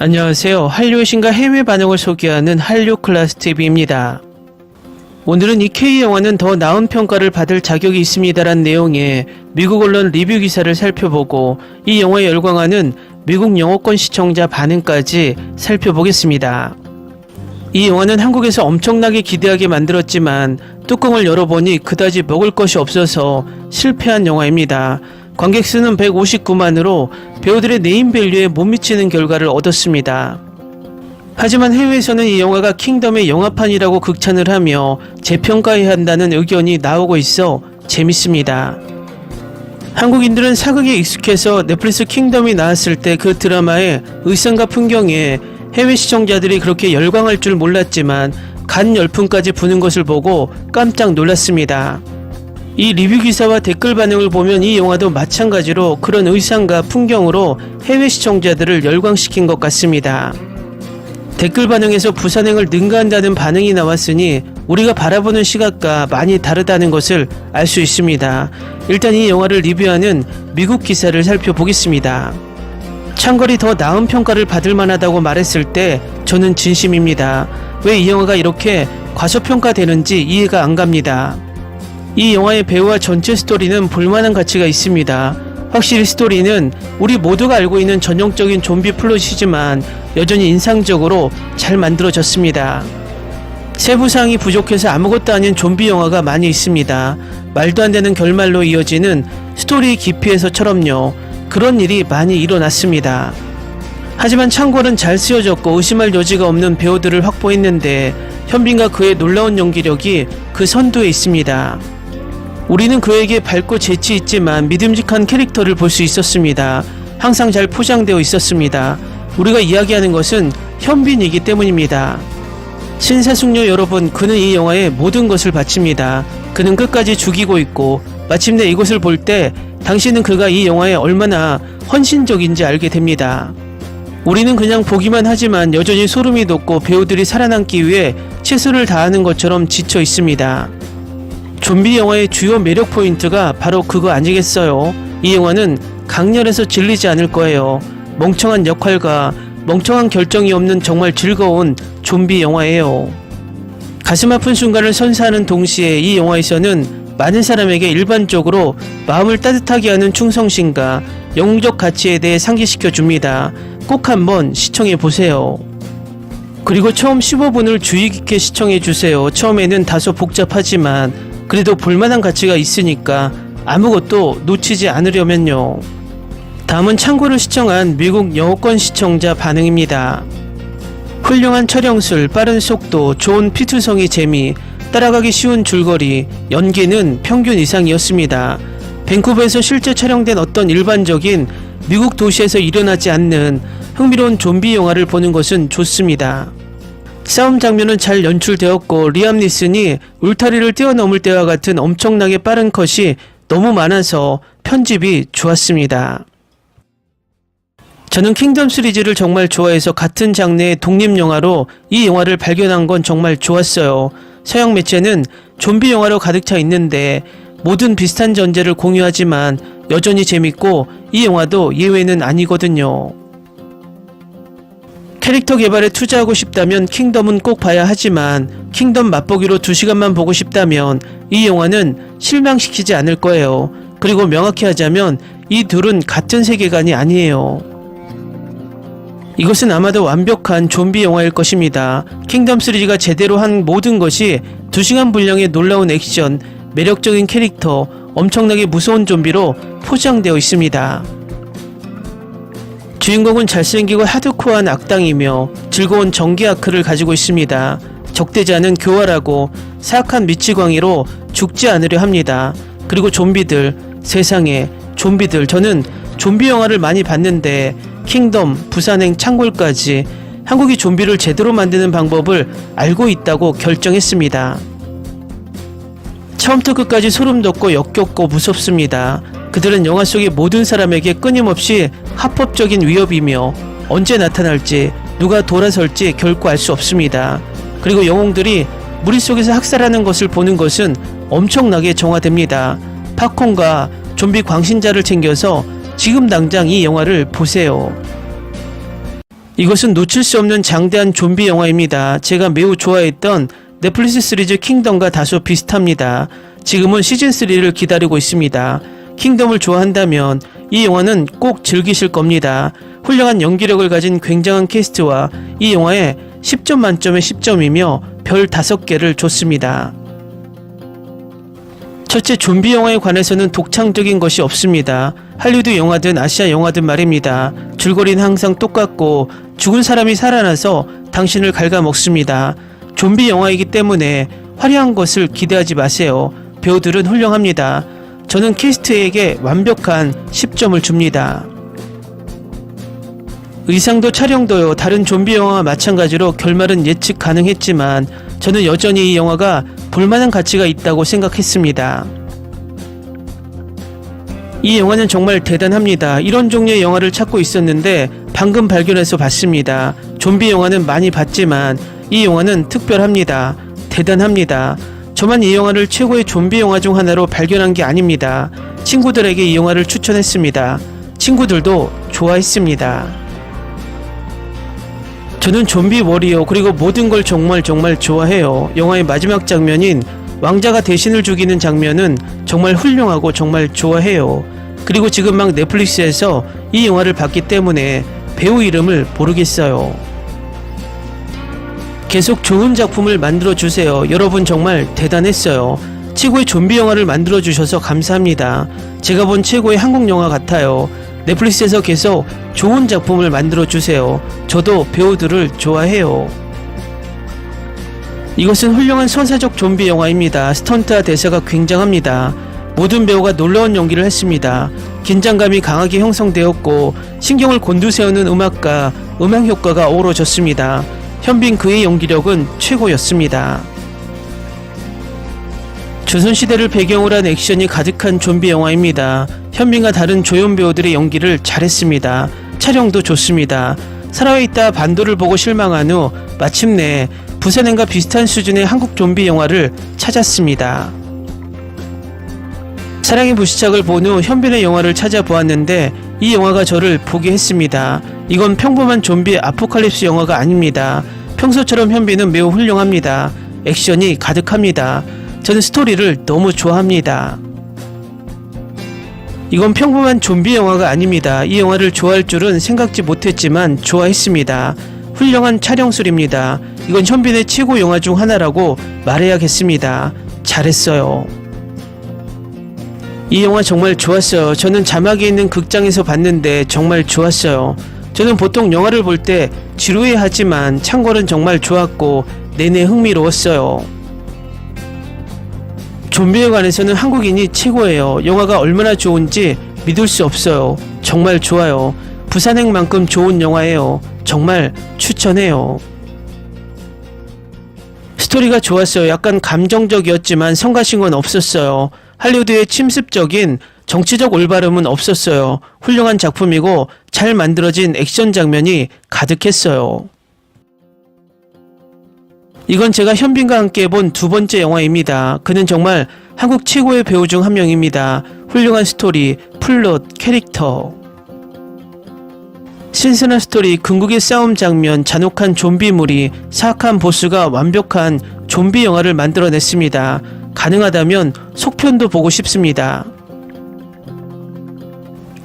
안녕하세요. 한류의 신과 해외 반응을 소개하는 한류 클래스 TV입니다. 오늘은 이 K 영화는 더 나은 평가를 받을 자격이 있습니다란 내용의 미국 언론 리뷰 기사를 살펴보고 이 영화에 열광하는 미국 영어권 시청자 반응까지 살펴보겠습니다. 이 영화는 한국에서 엄청나게 기대하게 만들었지만 뚜껑을 열어보니 그다지 먹을 것이 없어서 실패한 영화입니다. 관객 수는 159만으로 배우들의 네임 밸류에 못 미치는 결과를 얻었습니다. 하지만 해외에서는 이 영화가 킹덤의 영화판이라고 극찬을 하며 재평가해야 한다는 의견이 나오고 있어 재밌습니다. 한국인들은 사극에 익숙해서 넷플릭스 킹덤이 나왔을 때 그 드라마의 의상과 풍경에 해외 시청자들이 그렇게 열광할 줄 몰랐지만 간 열풍까지 부는 것을 보고 깜짝 놀랐습니다. 이 리뷰 기사와 댓글 반응을 보면 이 영화도 마찬가지로 그런 의상과 풍경으로 해외 시청자들을 열광시킨 것 같습니다. 댓글 반응에서 부산행을 능가한다는 반응이 나왔으니 우리가 바라보는 시각과 많이 다르다는 것을 알 수 있습니다. 일단 이 영화를 리뷰하는 미국 기사를 살펴보겠습니다. 창걸이 더 나은 평가를 받을 만하다고 말했을 때 저는 진심입니다. 왜 이 영화가 이렇게 과소평가되는지 이해가 안 갑니다. 이 영화의 배우와 전체 스토리는 볼만한 가치가 있습니다. 확실히 스토리는 우리 모두가 알고 있는 전형적인 좀비 플롯이지만 여전히 인상적으로 잘 만들어졌습니다. 세부사항이 부족해서 아무것도 아닌 좀비 영화가 많이 있습니다. 말도 안 되는 결말로 이어지는 스토리 깊이에서처럼요. 그런 일이 많이 일어났습니다. 하지만 창궐은 잘 쓰여졌고 의심할 여지가 없는 배우들을 확보했는데 현빈과 그의 놀라운 연기력이 그 선두에 있습니다. 우리는 그에게 밝고 재치 있지만 믿음직한 캐릭터를 볼 수 있었습니다. 항상 잘 포장되어 있었습니다. 우리가 이야기하는 것은 현빈이기 때문입니다. 신사숙녀 여러분, 그는 이 영화에 모든 것을 바칩니다. 그는 끝까지 죽이고 있고 마침내 이것을 볼 때 당신은 그가 이 영화에 얼마나 헌신적인지 알게 됩니다. 우리는 그냥 보기만 하지만 여전히 소름이 돋고 배우들이 살아남기 위해 최선을 다하는 것처럼 지쳐 있습니다. 좀비 영화의 주요 매력 포인트가 바로 그거 아니겠어요? 이 영화는 강렬해서 질리지 않을 거예요. 멍청한 역할과 멍청한 결정이 없는 정말 즐거운 좀비 영화예요. 가슴 아픈 순간을 선사하는 동시에 이 영화에서는 많은 사람에게 일반적으로 마음을 따뜻하게 하는 충성심과 영웅적 가치에 대해 상기시켜 줍니다. 꼭 한번 시청해 보세요. 그리고 처음 15분을 주의 깊게 시청해 주세요. 처음에는 다소 복잡하지만 그래도 볼만한 가치가 있으니까 아무것도 놓치지 않으려면요. 다음은 창고를 시청한 미국 영어권 시청자 반응입니다. 훌륭한 촬영술, 빠른 속도, 좋은 피투성이 재미, 따라가기 쉬운 줄거리, 연기는 평균 이상이었습니다. 밴쿠버에서 실제 촬영된 어떤 일반적인 미국 도시에서 일어나지 않는 흥미로운 좀비 영화를 보는 것은 좋습니다. 싸움 장면은 잘 연출되었고 리암 니슨이 울타리를 뛰어넘을 때와 같은 엄청나게 빠른 컷이 너무 많아서 편집이 좋았습니다. 저는 킹덤 시리즈를 정말 좋아해서 같은 장르의 독립 영화로 이 영화를 발견한 건 정말 좋았어요. 서양 매체는 좀비 영화로 가득 차 있는데 모든 비슷한 전제를 공유하지만 여전히 재밌고 이 영화도 예외는 아니거든요. 캐릭터 개발에 투자하고 싶다면 킹덤은 꼭 봐야 하지만 킹덤 맛보기로 2시간만 보고 싶다면 이 영화는 실망시키지 않을 거예요. 그리고 명확히 하자면 이 둘은 같은 세계관이 아니에요. 이것은 아마도 완벽한 좀비 영화일 것입니다. 킹덤 시리즈가 제대로 한 모든 것이 2시간 분량의 놀라운 액션, 매력적인 캐릭터, 엄청나게 무서운 좀비로 포장되어 있습니다. 주인공은 잘생기고 하드코어한 악당이며 즐거운 전기 아크를 가지고 있습니다. 적대자는 교활하고 사악한 미치광이로 죽지 않으려 합니다. 그리고 좀비들, 세상에 좀비들 저는 좀비 영화를 많이 봤는데 킹덤, 부산행, 창골까지 한국이 좀비를 제대로 만드는 방법을 알고 있다고 결정했습니다. 처음부터 끝까지 소름 돋고 역겹고 무섭습니다. 그들은 영화 속의 모든 사람에게 끊임없이 합법적인 위협이며 언제 나타날지 누가 돌아설지 결코 알 수 없습니다. 그리고 영웅들이 무리 속에서 학살하는 것을 보는 것은 엄청나게 정화됩니다. 팝콘과 좀비 광신자를 챙겨서 지금 당장 이 영화를 보세요. 이것은 놓칠 수 없는 장대한 좀비 영화입니다. 제가 매우 좋아했던 넷플릭스 시리즈 킹덤과 다소 비슷합니다. 지금은 시즌3를 기다리고 있습니다. 킹덤을 좋아한다면 이 영화는 꼭 즐기실 겁니다. 훌륭한 연기력을 가진 굉장한 캐스트와 이 영화에 10점 만점에 10점이며 별 5개를 줬습니다. 첫째 좀비 영화에 관해서는 독창적인 것이 없습니다. 할리우드 영화든 아시아 영화든 말입니다. 줄거리는 항상 똑같고 죽은 사람이 살아나서 당신을 갉아먹습니다. 좀비 영화이기 때문에 화려한 것을 기대하지 마세요. 배우들은 훌륭합니다. 저는 캐스트에게 완벽한 10점을 줍니다. 의상도 촬영도요, 다른 좀비 영화와 마찬가지로 결말은 예측 가능했지만 저는 여전히 이 영화가 볼만한 가치가 있다고 생각했습니다. 이 영화는 정말 대단합니다. 이런 종류의 영화를 찾고 있었는데 방금 발견해서 봤습니다. 좀비 영화는 많이 봤지만 이 영화는 특별합니다. 대단합니다. 저만 이 영화를 최고의 좀비 영화 중 하나로 발견한 게 아닙니다. 친구들에게 이 영화를 추천했습니다. 친구들도 좋아했습니다. 저는 좀비 워리어 그리고 모든 걸 정말 정말 좋아해요. 영화의 마지막 장면인 왕자가 대신을 죽이는 장면은 정말 훌륭하고 정말 좋아해요. 그리고 지금 막 넷플릭스에서 이 영화를 봤기 때문에 배우 이름을 모르겠어요. 계속 좋은 작품을 만들어 주세요. 여러분 정말 대단했어요. 최고의 좀비 영화를 만들어 주셔서 감사합니다. 제가 본 최고의 한국 영화 같아요. 넷플릭스에서 계속 좋은 작품을 만들어 주세요. 저도 배우들을 좋아해요. 이것은 훌륭한 서사적 좀비 영화입니다. 스턴트와 대사가 굉장합니다. 모든 배우가 놀라운 연기를 했습니다. 긴장감이 강하게 형성되었고 신경을 곤두세우는 음악과 음향 효과가 어우러졌습니다. 현빈 그의 연기력은 최고였습니다. 조선시대를 배경으로 한 액션이 가득한 좀비 영화입니다. 현빈과 다른 조연 배우들의 연기를 잘했습니다. 촬영도 좋습니다. 살아있다 반도를 보고 실망한 후 마침내 부산행과 비슷한 수준의 한국 좀비 영화를 찾았습니다. 사랑의 불시착을 본 후 현빈의 영화를 찾아보았는데 이 영화가 저를 보게 했습니다. 이건 평범한 좀비 아포칼립스 영화가 아닙니다. 평소처럼 현빈은 매우 훌륭합니다. 액션이 가득합니다. 저는 스토리를 너무 좋아합니다. 이건 평범한 좀비 영화가 아닙니다. 이 영화를 좋아할 줄은 생각지 못했지만 좋아했습니다. 훌륭한 촬영술입니다. 이건 현빈의 최고 영화 중 하나라고 말해야겠습니다. 잘했어요. 이 영화 정말 좋았어요. 저는 자막이 있는 극장에서 봤는데 정말 좋았어요. 저는 보통 영화를 볼 때 지루해 하지만 참고는 정말 좋았고 내내 흥미로웠어요. 좀비에 관해서는 한국인이 최고예요. 영화가 얼마나 좋은지 믿을 수 없어요. 정말 좋아요. 부산행만큼 좋은 영화예요. 정말 추천해요. 스토리가 좋았어요. 약간 감정적이었지만 성가신 건 없었어요. 할리우드의 침습적인 정치적 올바름은 없었어요. 훌륭한 작품이고 잘 만들어진 액션 장면이 가득했어요. 이건 제가 현빈과 함께 본 두 번째 영화입니다. 그는 정말 한국 최고의 배우 중 한 명입니다. 훌륭한 스토리, 플롯, 캐릭터. 신선한 스토리, 궁극의 싸움 장면, 잔혹한 좀비물이 사악한 보스가 완벽한 좀비 영화를 만들어냈습니다. 가능하다면 속편도 보고 싶습니다.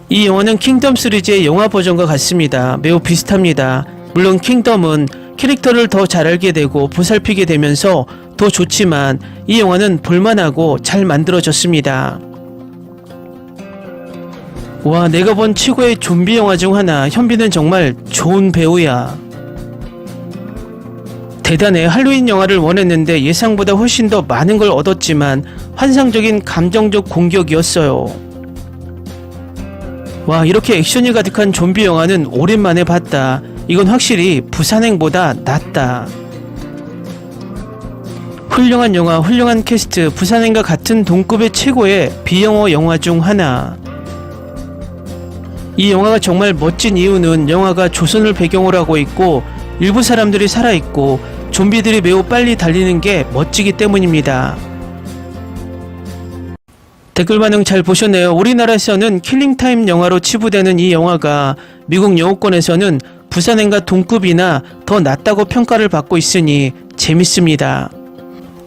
이 영화는 킹덤 시리즈의 영화 버전과 같습니다. 매우 비슷합니다. 물론 킹덤은 캐릭터를 더 잘 알게 되고 보살피게 되면서 더 좋지만 이 영화는 볼만하고 잘 만들어졌습니다. 와, 내가 본 최고의 좀비 영화 중 하나. 현빈은 정말 좋은 배우야. 대단해. 할로윈 영화를 원했는데 예상보다 훨씬 더 많은 걸 얻었지만 환상적인 감정적 공격이었어요. 와, 이렇게 액션이 가득한 좀비 영화는 오랜만에 봤다. 이건 확실히 부산행보다 낫다. 훌륭한 영화, 훌륭한 캐스트, 부산행과 같은 동급의 최고의 비영어 영화 중 하나. 이 영화가 정말 멋진 이유는 영화가 조선을 배경으로 하고 있고 일부 사람들이 살아있고 좀비들이 매우 빨리 달리는 게 멋지기 때문입니다. 댓글 반응 잘 보셨네요. 우리나라에서는 킬링타임 영화로 치부되는 이 영화가 미국 영어권에서는 부산행과 동급이나 더 낫다고 평가를 받고 있으니 재밌습니다.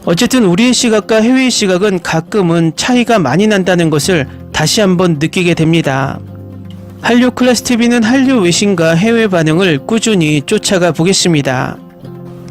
어쨌든 우리의 시각과 해외의 시각은 가끔은 차이가 많이 난다는 것을 다시 한번 느끼게 됩니다. 한류 클래스 TV는 한류 외신과 해외 반응을 꾸준히 쫓아가 보겠습니다.